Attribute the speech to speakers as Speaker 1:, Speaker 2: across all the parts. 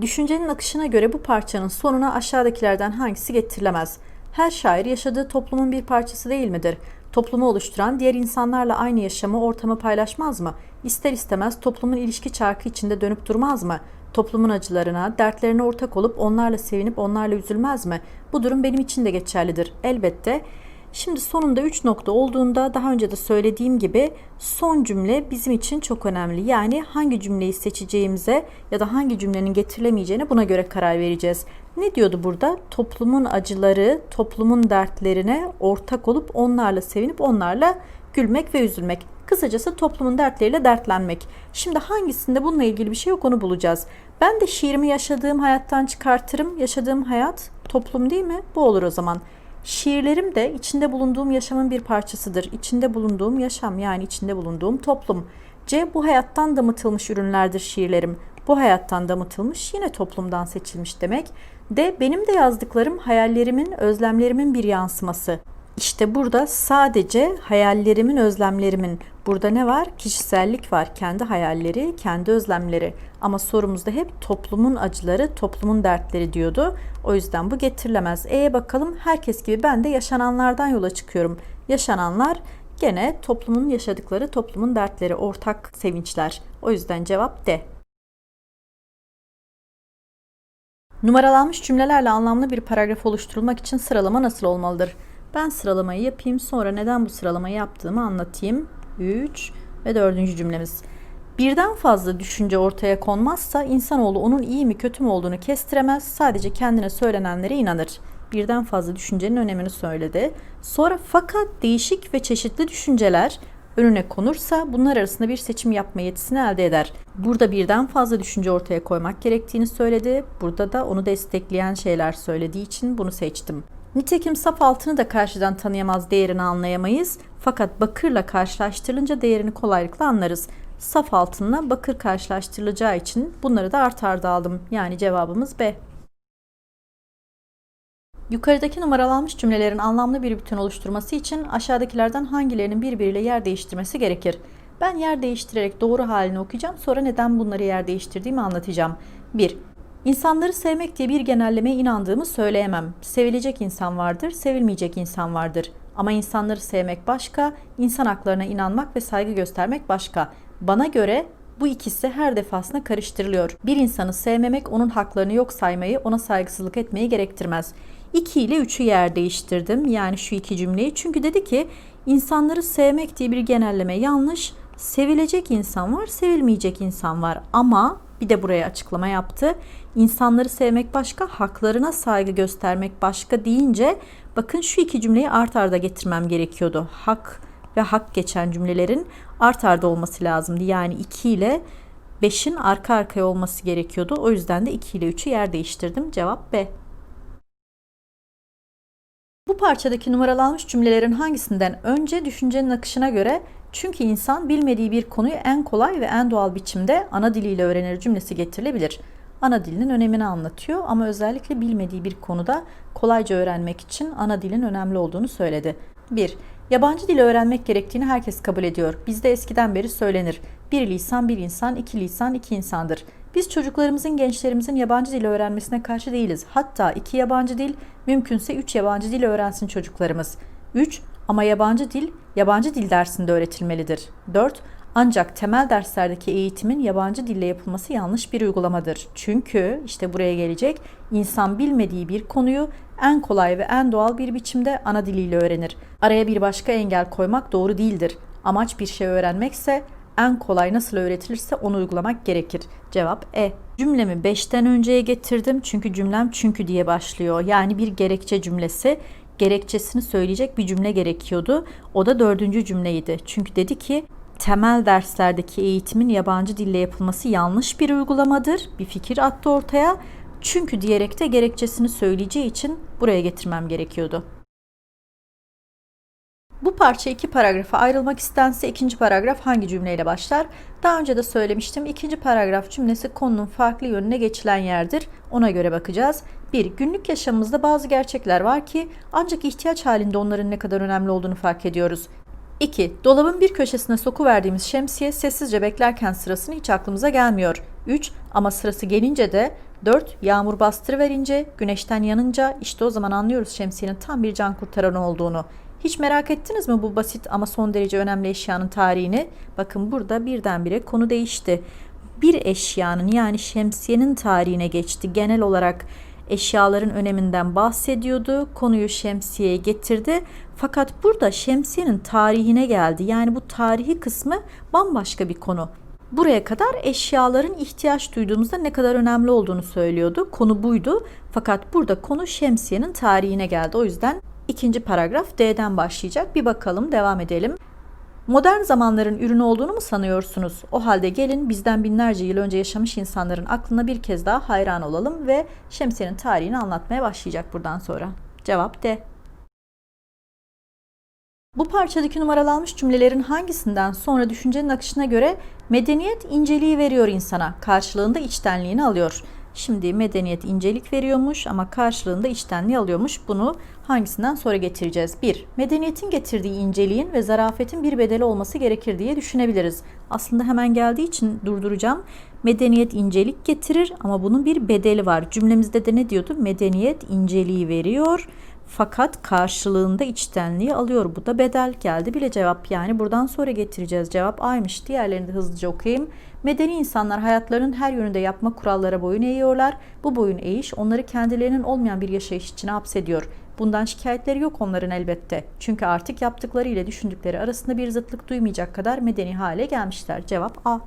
Speaker 1: Düşüncenin akışına göre bu parçanın sonuna aşağıdakilerden hangisi getirilemez? Her şair yaşadığı toplumun bir parçası değil midir? Toplumu oluşturan diğer insanlarla aynı yaşamı, ortamı paylaşmaz mı? İster istemez toplumun ilişki çarkı içinde dönüp durmaz mı? Toplumun acılarına, dertlerine ortak olup onlarla sevinip onlarla üzülmez mi? Bu durum benim için de geçerlidir. Elbette Şimdi sonunda 3 nokta olduğunda daha önce de söylediğim gibi son cümle bizim için çok önemli. Yani hangi cümleyi seçeceğimize ya da hangi cümlenin getirilemeyeceğine buna göre karar vereceğiz. Ne diyordu burada? Toplumun acıları, toplumun dertlerine ortak olup onlarla sevinip onlarla gülmek ve üzülmek. Kısacası toplumun dertleriyle dertlenmek. Şimdi hangisinde bununla ilgili bir şey yok onu bulacağız. Ben de şiirimi yaşadığım hayattan çıkartırım. Yaşadığım hayat toplum değil mi? Bu olur o zaman. Şiirlerim de içinde bulunduğum yaşamın bir parçasıdır. İçinde bulunduğum yaşam yani içinde bulunduğum toplum. C. Bu hayattan damıtılmış ürünlerdir şiirlerim. Bu hayattan damıtılmış yine toplumdan seçilmiş demek. D. Benim de yazdıklarım hayallerimin, özlemlerimin bir yansıması. İşte burada sadece hayallerimin, özlemlerimin. Burada ne var? Kişisellik var. Kendi hayalleri, kendi özlemleri. Ama sorumuzda hep toplumun acıları, toplumun dertleri diyordu. O yüzden bu getirilemez. E'ye bakalım. Herkes gibi ben de yaşananlardan yola çıkıyorum. Yaşananlar gene toplumun yaşadıkları, toplumun dertleri, ortak sevinçler. O yüzden cevap D. Numaralanmış cümlelerle anlamlı bir paragraf oluşturulmak için sıralama nasıl olmalıdır? Ben sıralamayı yapayım sonra neden bu sıralamayı yaptığımı anlatayım. 3 ve 4. cümlemiz. Birden fazla düşünce ortaya konmazsa insanoğlu onun iyi mi kötü mü olduğunu kestiremez. Sadece kendine söylenenlere inanır. Birden fazla düşüncenin önemini söyledi. Sonra fakat değişik ve çeşitli düşünceler önüne konursa bunlar arasında bir seçim yapma yetisini elde eder. Burada birden fazla düşünce ortaya koymak gerektiğini söyledi. Burada da onu destekleyen şeyler söylediği için bunu seçtim. Nitekim saf altını da karşıdan tanıyamaz, değerini anlayamayız. Fakat bakırla karşılaştırılınca değerini kolaylıkla anlarız. Saf altınla bakır karşılaştırılacağı için bunları da art arda aldım. Yani cevabımız B. Yukarıdaki numaralanmış cümlelerin anlamlı bir bütün oluşturması için aşağıdakilerden hangilerinin birbiriyle yer değiştirmesi gerekir? Ben yer değiştirerek doğru halini okuyacağım. Sonra neden bunları yer değiştirdiğimi anlatacağım. 1. İnsanları sevmek diye bir genellemeye inandığımı söyleyemem. Sevilecek insan vardır, sevilmeyecek insan vardır. Ama insanları sevmek başka, insan haklarına inanmak ve saygı göstermek başka. Bana göre bu ikisi her defasında karıştırılıyor. Bir insanı sevmemek onun haklarını yok saymayı, ona saygısızlık etmeyi gerektirmez. 2 ile 3'ü yer değiştirdim. Yani şu iki cümleyi. Çünkü dedi ki insanları sevmek diye bir genelleme yanlış. Sevilecek insan var, sevilmeyecek insan var. Ama bir de buraya açıklama yaptı. İnsanları sevmek başka, haklarına saygı göstermek başka deyince bakın şu iki cümleyi art arda getirmem gerekiyordu. Hak ve hak geçen cümlelerin art arda olması lazımdı. Yani 2 ile 5'in arka arkaya olması gerekiyordu. O yüzden de 2 ile 3'ü yer değiştirdim. Cevap B. Bu parçadaki numaralanmış cümlelerin hangisinden önce düşüncenin akışına göre çünkü insan bilmediği bir konuyu en kolay ve en doğal biçimde ana diliyle öğrenir cümlesi getirilebilir. Ana dilinin önemini anlatıyor ama özellikle bilmediği bir konuda kolayca öğrenmek için ana dilin önemli olduğunu söyledi. 1. Yabancı dili öğrenmek gerektiğini herkes kabul ediyor. Bizde eskiden beri söylenir. Bir lisan bir insan, iki lisan iki insandır. Biz çocuklarımızın, gençlerimizin yabancı dil öğrenmesine karşı değiliz. Hatta iki yabancı dil, mümkünse üç yabancı dil öğrensin çocuklarımız. 3. Ama yabancı dil, yabancı dil dersinde öğretilmelidir. 4. Ancak temel derslerdeki eğitimin yabancı dille yapılması yanlış bir uygulamadır. Çünkü işte buraya gelecek insan bilmediği bir konuyu en kolay ve en doğal bir biçimde ana diliyle öğrenir. Araya bir başka engel koymak doğru değildir. Amaç bir şey öğrenmekse en kolay nasıl öğretilirse onu uygulamak gerekir. Cevap E. Cümlemi 5'ten önceye getirdim çünkü cümlem çünkü diye başlıyor. Yani bir gerekçe cümlesi gerekçesini söyleyecek bir cümle gerekiyordu. O da dördüncü cümleydi. Çünkü dedi ki temel derslerdeki eğitimin yabancı dille yapılması yanlış bir uygulamadır. Bir fikir attı ortaya. Çünkü diyerek de gerekçesini söyleyeceği için buraya getirmem gerekiyordu. Bu parça iki paragrafa ayrılmak istense ikinci paragraf hangi cümleyle başlar? Daha önce de söylemiştim. İkinci paragraf cümlesi konunun farklı yönüne geçilen yerdir. Ona göre bakacağız. 1. Günlük yaşamımızda bazı gerçekler var ki ancak ihtiyaç halinde onların ne kadar önemli olduğunu fark ediyoruz. 2. Dolabın bir köşesine soku verdiğimiz şemsiye sessizce beklerken sırasını hiç aklımıza gelmiyor. 3. Ama sırası gelince de 4. Yağmur bastırıverince, güneşten yanınca işte o zaman anlıyoruz şemsiyenin tam bir can kurtaran olduğunu. Hiç merak ettiniz mi bu basit ama son derece önemli eşyanın tarihini? Bakın burada birdenbire konu değişti. Bir eşyanın yani şemsiyenin tarihine geçti. Genel olarak eşyaların öneminden bahsediyordu. Konuyu şemsiyeye getirdi. Fakat burada şemsiyenin tarihine geldi. Yani bu tarihi kısmı bambaşka bir konu. Buraya kadar eşyaların ihtiyaç duyduğumuzda ne kadar önemli olduğunu söylüyordu. Konu buydu. Fakat burada konu şemsiyenin tarihine geldi. O yüzden ikinci paragraf D'den başlayacak. Bir bakalım devam edelim. Modern zamanların ürünü olduğunu mu sanıyorsunuz? O halde gelin bizden binlerce yıl önce yaşamış insanların aklına bir kez daha hayran olalım ve şemsiyenin tarihini anlatmaya başlayacak buradan sonra. Cevap D. Bu parçadaki numaralanmış cümlelerin hangisinden sonra düşüncenin akışına göre medeniyet inceliği veriyor insana, karşılığında içtenliğini alıyor. Şimdi medeniyet incelik veriyormuş ama karşılığında içtenliği alıyormuş. Bunu hangisinden sonra getireceğiz? 1. Medeniyetin getirdiği inceliğin ve zarafetin bir bedeli olması gerekir diye düşünebiliriz. Aslında hemen geldiği için durduracağım. Medeniyet incelik getirir ama bunun bir bedeli var. Cümlemizde de ne diyordu? Medeniyet inceliği veriyor fakat karşılığında içtenliği alıyor. Bu da bedel geldi bile cevap. Yani buradan sonra getireceğiz. Cevap A'ymış. Diğerlerini de hızlıca okuyayım. Medeni insanlar hayatlarının her yönünde yapma kurallara boyun eğiyorlar. Bu boyun eğiş onları kendilerinin olmayan bir yaşayış içine hapsediyor. Bundan şikayetleri yok onların elbette. Çünkü artık yaptıkları ile düşündükleri arasında bir zıtlık duymayacak kadar medeni hale gelmişler. Cevap A.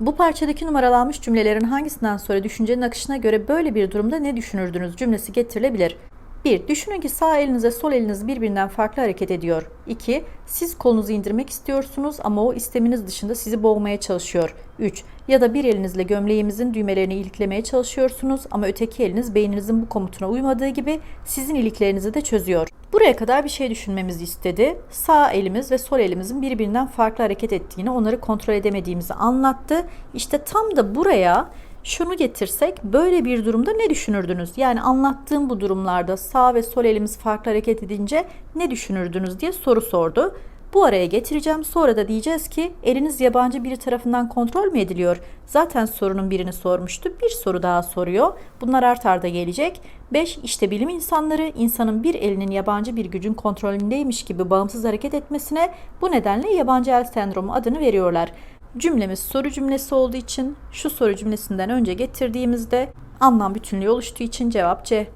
Speaker 1: Bu parçadaki numaralanmış cümlelerin hangisinden sonra düşüncenin akışına göre böyle bir durumda ne düşünürdünüz cümlesi getirilebilir. 1. Düşünün ki sağ elinize sol eliniz birbirinden farklı hareket ediyor. 2. Siz kolunuzu indirmek istiyorsunuz ama o isteminiz dışında sizi boğmaya çalışıyor. 3. Ya da bir elinizle gömleğimizin düğmelerini iliklemeye çalışıyorsunuz ama öteki eliniz beyninizin bu komutuna uymadığı gibi sizin iliklerinizi de çözüyor. Buraya kadar bir şey düşünmemizi istedi. Sağ elimiz ve sol elimizin birbirinden farklı hareket ettiğini, onları kontrol edemediğimizi anlattı. İşte tam da buraya şunu getirsek böyle bir durumda ne düşünürdünüz? Yani anlattığım bu durumlarda sağ ve sol elimiz farklı hareket edince ne düşünürdünüz diye soru sordu. Bu araya getireceğim. Sonra da diyeceğiz ki eliniz yabancı biri tarafından kontrol mü ediliyor? Zaten sorunun birini sormuştu. Bir soru daha soruyor. Bunlar art arda gelecek. 5. İşte bilim insanları insanın bir elinin yabancı bir gücün kontrolündeymiş gibi bağımsız hareket etmesine bu nedenle yabancı el sendromu adını veriyorlar. Cümlemiz soru cümlesi olduğu için şu soru cümlesinden önce getirdiğimizde anlam bütünlüğü oluştuğu için cevap C.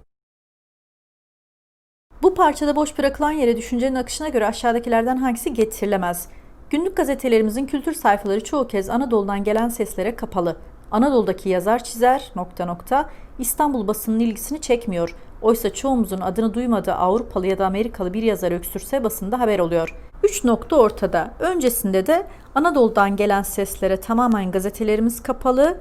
Speaker 1: Bu parçada boş bırakılan yere düşüncenin akışına göre aşağıdakilerden hangisi getirilemez? Günlük gazetelerimizin kültür sayfaları çoğu kez Anadolu'dan gelen seslere kapalı. Anadolu'daki yazar çizer nokta nokta İstanbul basının ilgisini çekmiyor. Oysa çoğumuzun adını duymadığı Avrupalı ya da Amerikalı bir yazar öksürse basında haber oluyor. Üç nokta ortada. Öncesinde de Anadolu'dan gelen seslere tamamen gazetelerimiz kapalı.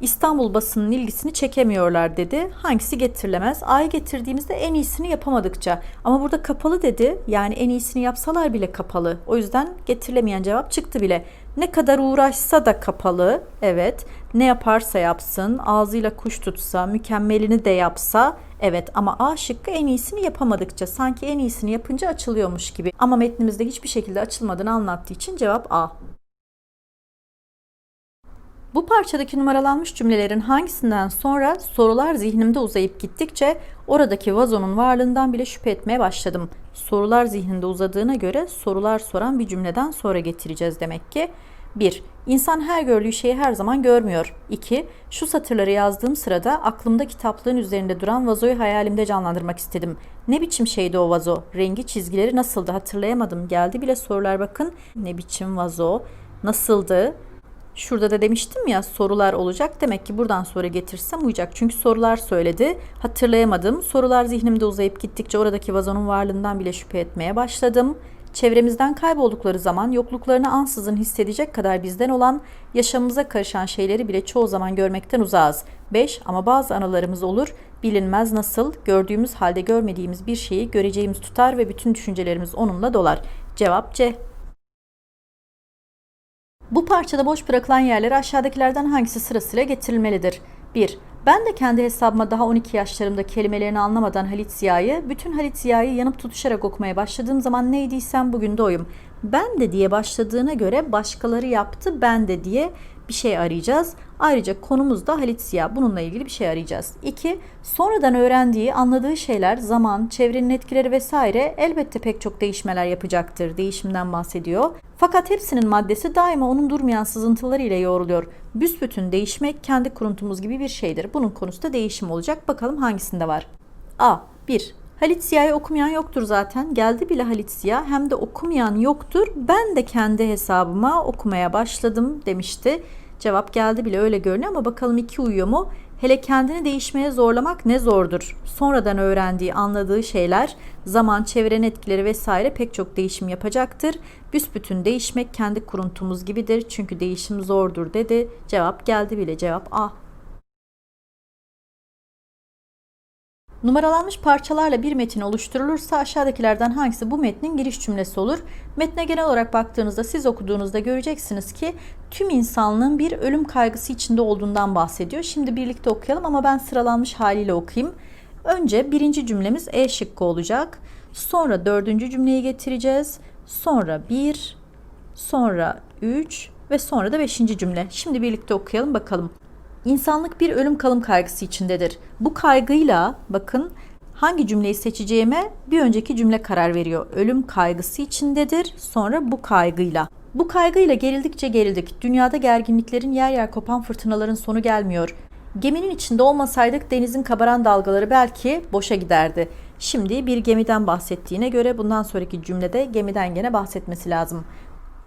Speaker 1: İstanbul basının ilgisini çekemiyorlar dedi. Hangisi getirilemez? A'yı getirdiğimizde en iyisini yapamadıkça. Ama burada kapalı dedi. Yani en iyisini yapsalar bile kapalı. O yüzden getirilemeyen cevap çıktı bile. Ne kadar uğraşsa da kapalı. Evet. Ne yaparsa yapsın. Ağzıyla kuş tutsa, mükemmelini de yapsa. Evet ama A şıkkı en iyisini yapamadıkça. Sanki en iyisini yapınca açılıyormuş gibi. Ama metnimizde hiçbir şekilde açılmadığını anlattığı için cevap A. Bu parçadaki numaralanmış cümlelerin hangisinden sonra sorular zihnimde uzayıp gittikçe oradaki vazonun varlığından bile şüphe etmeye başladım. Sorular zihninde uzadığına göre sorular soran bir cümleden sonra getireceğiz demek ki. 1. İnsan her gördüğü şeyi her zaman görmüyor. 2. Şu satırları yazdığım sırada aklımda kitaplığın üzerinde duran vazoyu hayalimde canlandırmak istedim. Ne biçim şeydi o vazo? Rengi, çizgileri nasıldı hatırlayamadım. Geldi bile sorular bakın. Ne biçim vazo? Nasıldı? Şurada da demiştim ya sorular olacak. Demek ki buradan sonra getirsem uyacak. Çünkü sorular söyledi. Hatırlayamadım. Sorular zihnimde uzayıp gittikçe oradaki vazonun varlığından bile şüphe etmeye başladım. Çevremizden kayboldukları zaman yokluklarını ansızın hissedecek kadar bizden olan, yaşamımıza karışan şeyleri bile çoğu zaman görmekten uzağız. 5. Ama bazı anılarımız olur, bilinmez nasıl, gördüğümüz halde görmediğimiz bir şeyi göreceğimiz tutar ve bütün düşüncelerimiz onunla dolar. Cevap C. Bu parçada boş bırakılan yerlere aşağıdakilerden hangisi sırasıyla getirilmelidir? 1. Ben de kendi hesabıma daha 12 yaşlarımda kelimelerini anlamadan Halit Ziya'yı, bütün Halit Ziya'yı yanıp tutuşarak okumaya başladığım zaman neydiysem bugün de oyum. Ben de diye başladığına göre başkaları yaptı ben de diye bir şey arayacağız. Ayrıca konumuz da Halit Ziya. Bununla ilgili bir şey arayacağız. 2. Sonradan öğrendiği, anladığı şeyler, zaman, çevrenin etkileri vesaire elbette pek çok değişmeler yapacaktır. Değişimden bahsediyor. Fakat hepsinin maddesi daima onun durmayan sızıntıları ile yoğruluyor. Büsbütün değişmek kendi kuruntumuz gibi bir şeydir. Bunun konusu da değişim olacak. Bakalım hangisinde var? A. 1. Halit Ziya'yı okumayan yoktur zaten. Geldi bile Halit Ziya. Hem de okumayan yoktur. Ben de kendi hesabıma okumaya başladım demişti. Cevap geldi bile öyle görünüyor ama bakalım iki uyuyor mu? Hele kendini değişmeye zorlamak ne zordur. Sonradan öğrendiği, anladığı şeyler, zaman, çevrenin etkileri vesaire pek çok değişim yapacaktır. Büsbütün değişmek kendi kuruntumuz gibidir. Çünkü değişim zordur dedi. Cevap geldi bile. Cevap A. Numaralanmış parçalarla bir metin oluşturulursa aşağıdakilerden hangisi bu metnin giriş cümlesi olur? Metne genel olarak baktığınızda siz okuduğunuzda göreceksiniz ki tüm insanlığın bir ölüm kaygısı içinde olduğundan bahsediyor. Şimdi birlikte okuyalım ama ben sıralanmış haliyle okuyayım. Önce birinci cümlemiz E şıkkı olacak. Sonra dördüncü cümleyi getireceğiz. Sonra bir, sonra üç ve sonra da beşinci cümle. Şimdi birlikte okuyalım bakalım. İnsanlık bir ölüm kalım kaygısı içindedir. Bu kaygıyla bakın hangi cümleyi seçeceğime bir önceki cümle karar veriyor. Ölüm kaygısı içindedir. Sonra bu kaygıyla. Bu kaygıyla gerildikçe gerildik. Dünyada gerginliklerin yer yer kopan fırtınaların sonu gelmiyor. Geminin içinde olmasaydık denizin kabaran dalgaları belki boşa giderdi. Şimdi bir gemiden bahsettiğine göre bundan sonraki cümlede gemiden gene bahsetmesi lazım.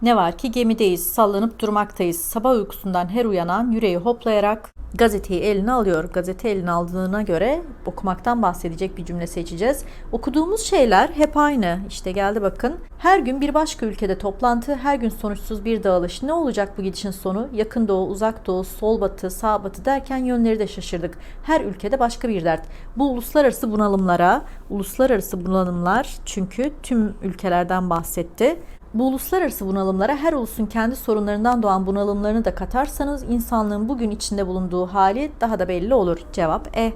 Speaker 1: Ne var ki gemideyiz, sallanıp durmaktayız. Sabah uykusundan her uyanan yüreği hoplayarak gazeteyi eline alıyor. Gazete eline aldığına göre okumaktan bahsedecek bir cümle seçeceğiz. Okuduğumuz şeyler hep aynı. İşte geldi bakın. Her gün bir başka ülkede toplantı, her gün sonuçsuz bir dağılış. Ne olacak bu gidişin sonu? Yakın doğu, uzak doğu, sol batı, sağ batı derken yönleri de şaşırdık. Her ülkede başka bir dert. Bu uluslararası bunalımlara, uluslararası bunalımlar çünkü tüm ülkelerden bahsetti. Bu uluslararası bunalımlara her ulusun kendi sorunlarından doğan bunalımlarını da katarsanız insanlığın bugün içinde bulunduğu hali daha da belli olur. Cevap E.